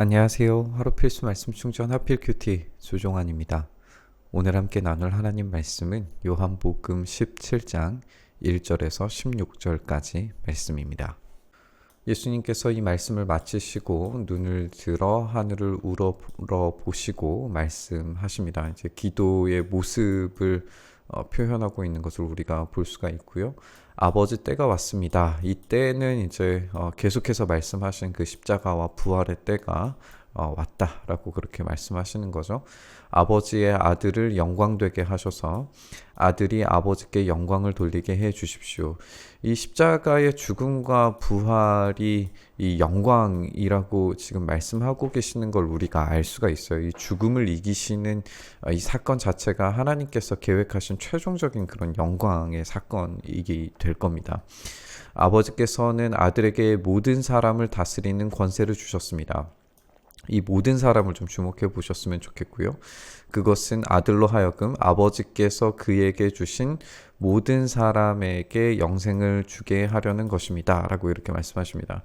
안녕하세요. 하루 필수 말씀 충전 하필 큐티 조종환입니다. 오늘 함께 나눌 하나님 말씀은 요한복음 17장 1절에서 16절까지 말씀입니다. 예수님께서 이 말씀을 마치시고 눈을 들어 하늘을 우러러 보시고 말씀하십니다. 이제 기도의 모습을 어, 표현하고 있는 것을 우리가 볼 수가 있고요. 아버지 때가 왔습니다. 이 때는 이제 어, 계속해서 말씀하신 그 십자가와 부활의 때가 어, 왔다라고 그렇게 말씀하시는 거죠. 아버지의 아들을 영광되게 하셔서 아들이 아버지께 영광을 돌리게 해 주십시오. 이 십자가의 죽음과 부활이 이 영광이라고 지금 말씀하고 계시는 걸 우리가 알 수가 있어요. 이 죽음을 이기시는 어, 이 사건 자체가 하나님께서 계획하신 최종적인 그런 영광의 사건이게 될 겁니다. 아버지께서는 아들에게 모든 사람을 다스리는 권세를 주셨습니다. 이 모든 사람을 좀 주목해 보셨으면 좋겠고요. 그것은 아들로 하여금 아버지께서 그에게 주신 모든 사람에게 영생을 주게 하려는 것입니다. 라고 이렇게 말씀하십니다.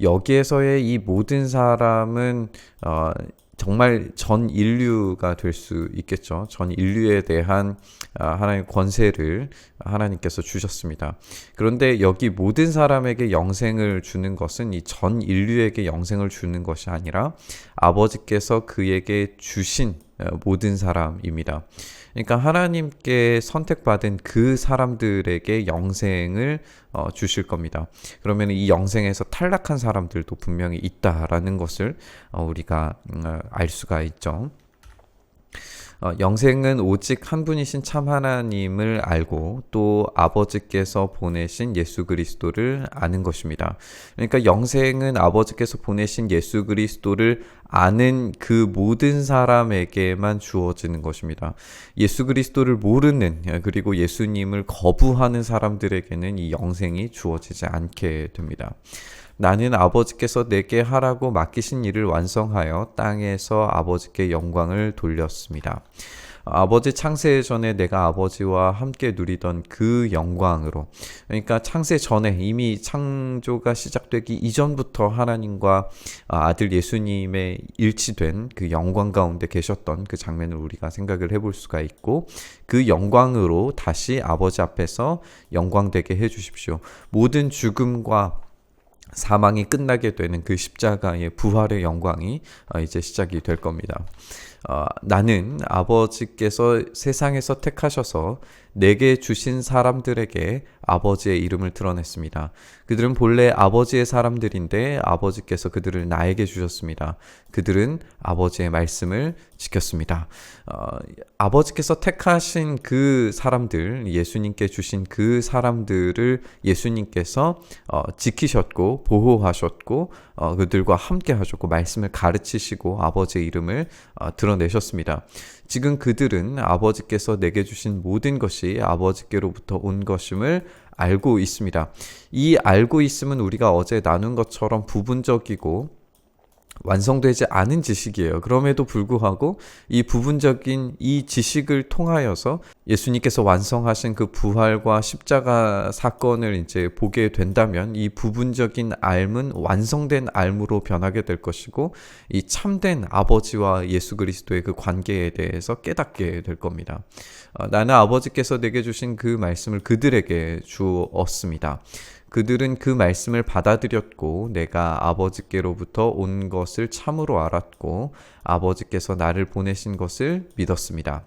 여기에서의 이 모든 사람은 어, 정말 전 인류가 될 수 있겠죠. 전 인류에 대한 아, 하나님의 권세를 하나님께서 주셨습니다. 그런데 여기 모든 사람에게 영생을 주는 것은 이 전 인류에게 영생을 주는 것이 아니라 아버지께서 그에게 주신 어, 모든 사람입니다. 그러니까 하나님께 선택받은 그 사람들에게 영생을 어, 주실 겁니다. 그러면 이 영생에서 탈락한 사람들도 분명히 있다라는 것을 어, 우리가 음, 어, 알 수가 있죠. 어, 영생은 오직 한 분이신 참 하나님을 알고 또 아버지께서 보내신 예수 그리스도를 아는 것입니다. 그러니까 영생은 아버지께서 보내신 예수 그리스도를 아는 그 모든 사람에게만 주어지는 것입니다. 예수 그리스도를 모르는 그리고 예수님을 거부하는 사람들에게는 이 영생이 주어지지 않게 됩니다. 나는 아버지께서 내게 하라고 맡기신 일을 완성하여 땅에서 아버지께 영광을 돌렸습니다. 아버지 창세 전에 내가 아버지와 함께 누리던 그 영광으로 그러니까 창세 전에 이미 창조가 시작되기 이전부터 하나님과 아들 예수님의 일치된 그 영광 가운데 계셨던 그 장면을 우리가 생각을 해볼 수가 있고 그 영광으로 다시 아버지 앞에서 영광되게 해 주십시오. 모든 죽음과 사망이 끝나게 되는 그 십자가의 부활의 영광이 어, 이제 시작이 될 겁니다. 어, 나는 아버지께서 세상에서 택하셔서 내게 주신 사람들에게 아버지의 이름을 드러냈습니다. 그들은 본래 아버지의 사람들인데 아버지께서 그들을 나에게 주셨습니다. 그들은 아버지의 말씀을 지켰습니다. 어, 아버지께서 택하신 그 사람들, 예수님께 주신 그 사람들을 예수님께서 어, 지키셨고 보호하셨고 어, 그들과 함께 하셨고 말씀을 가르치시고 아버지의 이름을 어, 드러내셨습니다. 지금 그들은 아버지께서 내게 주신 모든 것이 아버지께로부터 온 것임을 알고 있습니다. 이 알고 있음은 우리가 어제 나눈 것처럼 부분적이고 완성되지 않은 지식이에요. 그럼에도 불구하고 이 부분적인 이 지식을 통하여서 예수님께서 완성하신 그 부활과 십자가 사건을 이제 보게 된다면 이 부분적인 알은 완성된 알무로 변하게 될 것이고 이 참된 아버지와 예수 그리스도의 그 관계에 대해서 깨닫게 될 겁니다. 어, 나는 아버지께서 내게 주신 그 말씀을 그들에게 주었습니다. 그들은 그 말씀을 받아들였고 내가 아버지께로부터 온 것을 참으로 알았고 아버지께서 나를 보내신 것을 믿었습니다.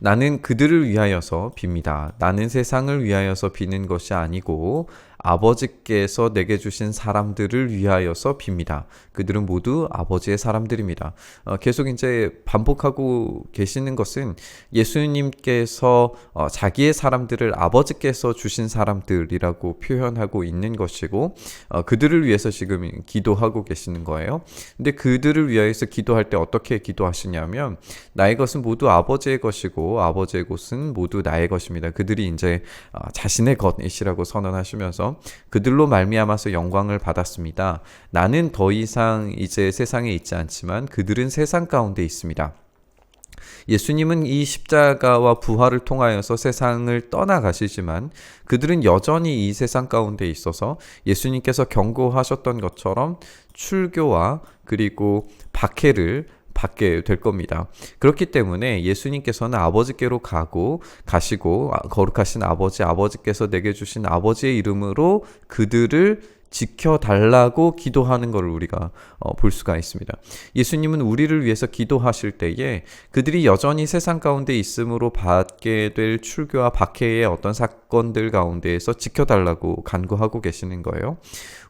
나는 그들을 위하여서 빕니다. 나는 세상을 위하여서 비는 것이 아니고 아버지께서 내게 주신 사람들을 위하여서 빕니다. 그들은 모두 아버지의 사람들입니다. 어, 계속 이제 반복하고 계시는 것은 예수님께서 어, 자기의 사람들을 아버지께서 주신 사람들이라고 표현하고 있는 것이고 어, 그들을 위해서 지금 기도하고 계시는 거예요. 근데 그들을 위하여서 기도할 때 어떻게 기도하시냐면 나의 것은 모두 아버지의 것이고 아버지의 것은 모두 나의 것입니다. 그들이 이제 어, 자신의 것이라고 선언하시면서 그들로 말미암아서 영광을 받았습니다. 나는 더 이상 이제 세상에 있지 않지만 그들은 세상 가운데 있습니다. 예수님은 이 십자가와 부활을 통하여서 세상을 떠나가시지만 그들은 여전히 이 세상 가운데 있어서 예수님께서 경고하셨던 것처럼 출교와 그리고 박해를 받게 될 겁니다. 그렇기 때문에 예수님께서는 아버지께로 가고 가시고 아, 거룩하신 아버지 아버지께서 내게 주신 아버지의 이름으로 그들을 지켜달라고 기도하는 것을 우리가 어, 볼 수가 있습니다. 예수님은 우리를 위해서 기도하실 때에 그들이 여전히 세상 가운데 있음으로 받게 될 출교와 박해의 어떤 사건들 가운데에서 지켜달라고 간구하고 계시는 거예요.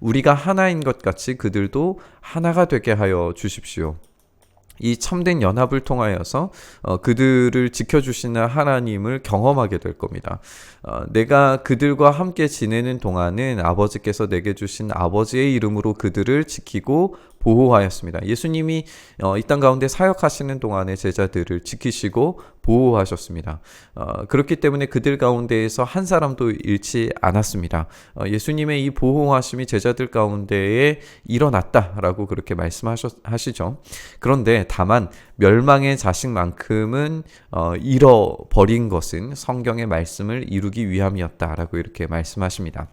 우리가 하나인 것 같이 그들도 하나가 되게 하여 주십시오. 이 참된 연합을 통하여서 어, 그들을 지켜주시는 하나님을 경험하게 될 겁니다. 어, 내가 그들과 함께 지내는 동안은 아버지께서 내게 주신 아버지의 이름으로 그들을 지키고 보호하였습니다. 예수님이 어, 이땅 가운데 사역하시는 동안에 제자들을 지키시고 보호하셨습니다. 어, 그렇기 때문에 그들 가운데에서 한 사람도 잃지 않았습니다. 어, 예수님의 이 보호하심이 제자들 가운데에 일어났다라고 그렇게 말씀하시죠. 그런데 다만 멸망의 자식만큼은 어, 잃어버린 것은 성경의 말씀을 이루기 위함이었다라고 이렇게 말씀하십니다.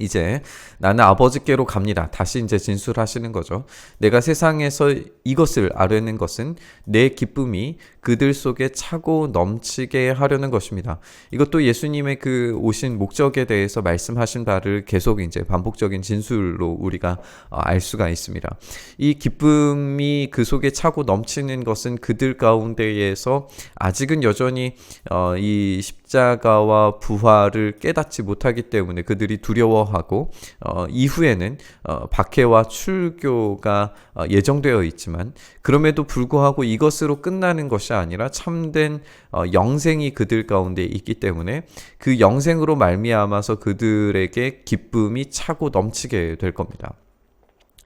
이제 나는 아버지께로 갑니다. 다시 이제 진술하시는 거죠. 내가 세상에서 이것을 아려는 것은 내 기쁨이 그들 속에 차고 넘치게 하려는 것입니다. 이것도 예수님의 그 오신 목적에 대해서 말씀하신 바를 계속 이제 반복적인 진술로 우리가 어, 알 수가 있습니다. 이 기쁨이 그 속에 차고 넘치는 것은 그들 가운데에서 아직은 여전히 어, 이 십자가와 부활을 깨닫지 못하기 때문에 그들이 두려워하고 어, 이후에는 어, 박해와 출교가 어, 예정되어 있지만 그럼에도 불구하고 이것으로 끝나는 것이 아니라 참된 어, 영생이 그들 가운데 있기 때문에 그 영생으로 말미암아서 그들에게 기쁨이 차고 넘치게 될 겁니다.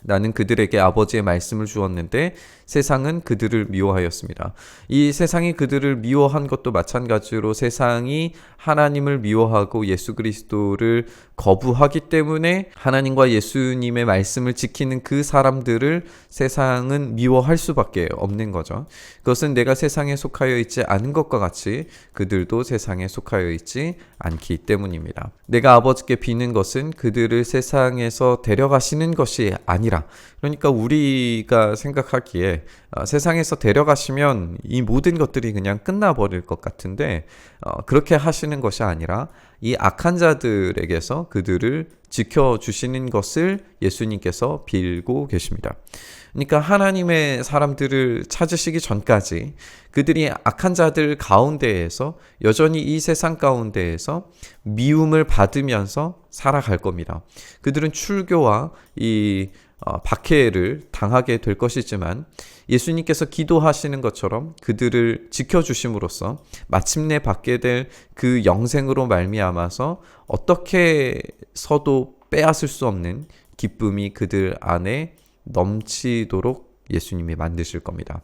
나는 그들에게 아버지의 말씀을 주었는데 세상은 그들을 미워하였습니다. 이 세상이 그들을 미워한 것도 마찬가지로 세상이 하나님을 미워하고 예수 그리스도를 거부하기 때문에 하나님과 예수님의 말씀을 지키는 그 사람들을 세상은 미워할 수밖에 없는 거죠. 그것은 내가 세상에 속하여 있지 않은 것과 같이 그들도 세상에 속하여 있지 않기 때문입니다. 내가 아버지께 비는 것은 그들을 세상에서 데려가시는 것이 아니라 그러니까 우리가 생각하기에 어, 세상에서 데려가시면 이 모든 것들이 그냥 끝나버릴 것 같은데 어, 그렇게 하시는 것이 아니라 이 악한 자들에게서 그들을 지켜주시는 것을 예수님께서 빌고 계십니다. 그러니까 하나님의 사람들을 찾으시기 전까지 그들이 악한 자들 가운데에서 여전히 이 세상 가운데에서 미움을 받으면서 살아갈 겁니다. 그들은 출교와 이 어, 박해를 당하게 될 것이지만 예수님께서 기도하시는 것처럼 그들을 지켜주심으로써 마침내 받게 될 그 영생으로 말미암아서 어떻게 서도 빼앗을 수 없는 기쁨이 그들 안에 넘치도록 예수님이 만드실 겁니다.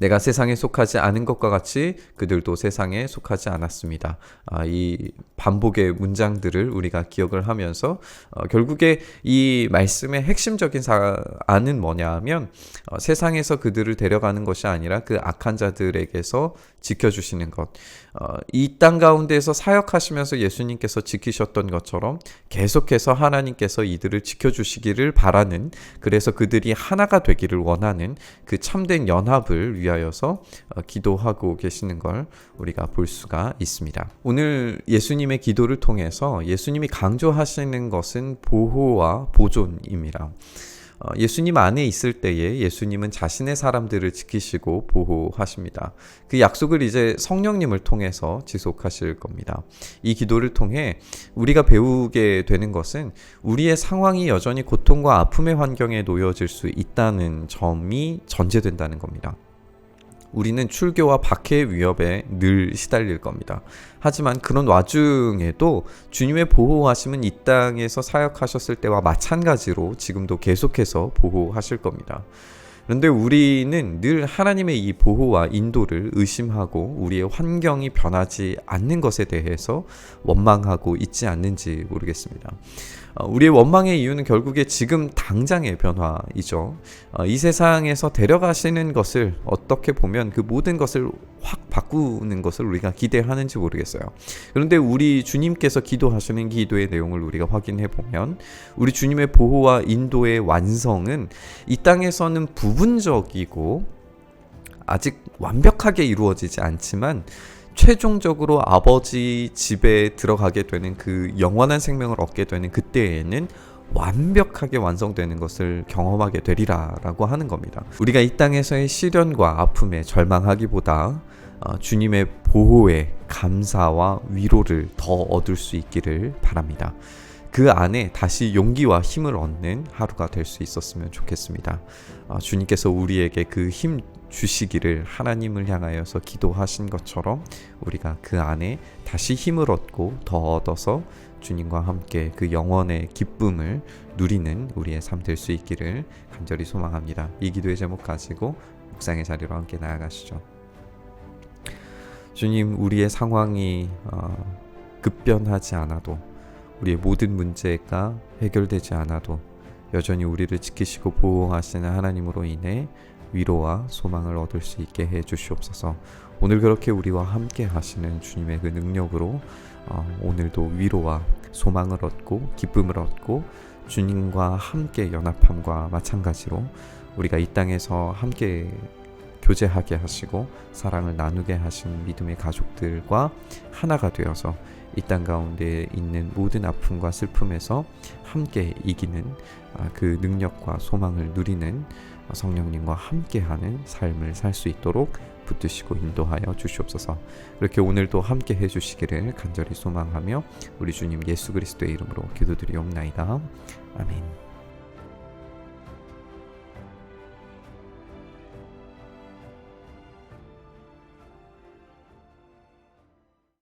내가 세상에 속하지 않은 것과 같이 그들도 세상에 속하지 않았습니다. 아, 이 반복의 문장들을 우리가 기억을 하면서 어, 결국에 이 말씀의 핵심적인 사안은 뭐냐 하면 어, 세상에서 그들을 데려가는 것이 아니라 그 악한 자들에게서 지켜주시는 것. 어, 이땅 가운데서 사역하시면서 예수님께서 지키셨던 것처럼 계속해서 하나님께서 이들을 지켜주시기를 바라는 그래서 그들이 하나가 되기를 원하는 그 참된 연합을 위 하여서 어, 기도하고 계시는 걸 우리가 볼 수가 있습니다. 오늘 예수님의 기도를 통해서 예수님이 강조하시는 것은 보호와 보존입니다. 어, 예수님 안에 있을 때에 예수님은 자신의 사람들을 지키시고 보호하십니다. 그 약속을 이제 성령님을 통해서 지속하실 겁니다. 이 기도를 통해 우리가 배우게 되는 것은 우리의 상황이 여전히 고통과 아픔의 환경에 놓여질 수 있다는 점이 전제된다는 겁니다. 우리는 출교와 박해의 위협에 늘 시달릴 겁니다. 하지만 그런 와중에도 주님의 보호하심은 이 땅에서 사역하셨을 때와 마찬가지로 지금도 계속해서 보호하실 겁니다. 그런데 우리는 늘 하나님의 이 보호와 인도를 의심하고 우리의 환경이 변하지 않는 것에 대해서 원망하고 있지 않는지 모르겠습니다. 어, 우리의 원망의 이유는 결국에 지금 당장의 변화이죠. 어, 이 세상에서 데려가시는 것을 어떻게 보면 그 모든 것을 확 바꾸는 것을 우리가 기대하는지 모르겠어요. 그런데 우리 주님께서 기도하시는 기도의 내용을 우리가 확인해 보면 우리 주님의 보호와 인도의 완성은 이 땅에서는 부분적이고 아직 완벽하게 이루어지지 않지만 최종적으로 아버지 집에 들어가게 되는 그 영원한 생명을 얻게 되는 그때에는 완벽하게 완성되는 것을 경험하게 되리라라고 하는 겁니다. 우리가 이 땅에서의 시련과 아픔에 절망하기보다 어, 주님의 보호에 감사와 위로를 더 얻을 수 있기를 바랍니다. 그 안에 다시 용기와 힘을 얻는 하루가 될 수 있었으면 좋겠습니다. 어, 주님께서 우리에게 그 힘 주시기를 하나님을 향하여서 기도하신 것처럼 우리가 그 안에 다시 힘을 얻고 더 얻어서 주님과 함께 그 영원의 기쁨을 누리는 우리의 삶 될 수 있기를 간절히 소망합니다. 이 기도의 제목 가지고 묵상의 자리로 함께 나아가시죠. 주님, 우리의 상황이 어, 급변하지 않아도 우리의 모든 문제가 해결되지 않아도 여전히 우리를 지키시고 보호하시는 하나님으로 인해 위로와 소망을 얻을 수 있게 해 주시옵소서. 오늘 그렇게 우리와 함께 하시는 주님의 그 능력으로 어, 오늘도 위로와 소망을 얻고 기쁨을 얻고 주님과 함께 연합함과 마찬가지로 우리가 이 땅에서 함께 교제하게 하시고 사랑을 나누게 하신 믿음의 가족들과 하나가 되어서 이 땅 가운데 있는 모든 아픔과 슬픔에서 함께 이기는 아, 그 능력과 소망을 누리는 성령님과 함께하는 삶을 살 수 있도록 붙드시고 인도하여 주시옵소서. 이렇게 오늘도 함께 해주시기를 간절히 소망하며 우리 주님 예수 그리스도의 이름으로 기도드리옵나이다. 아멘.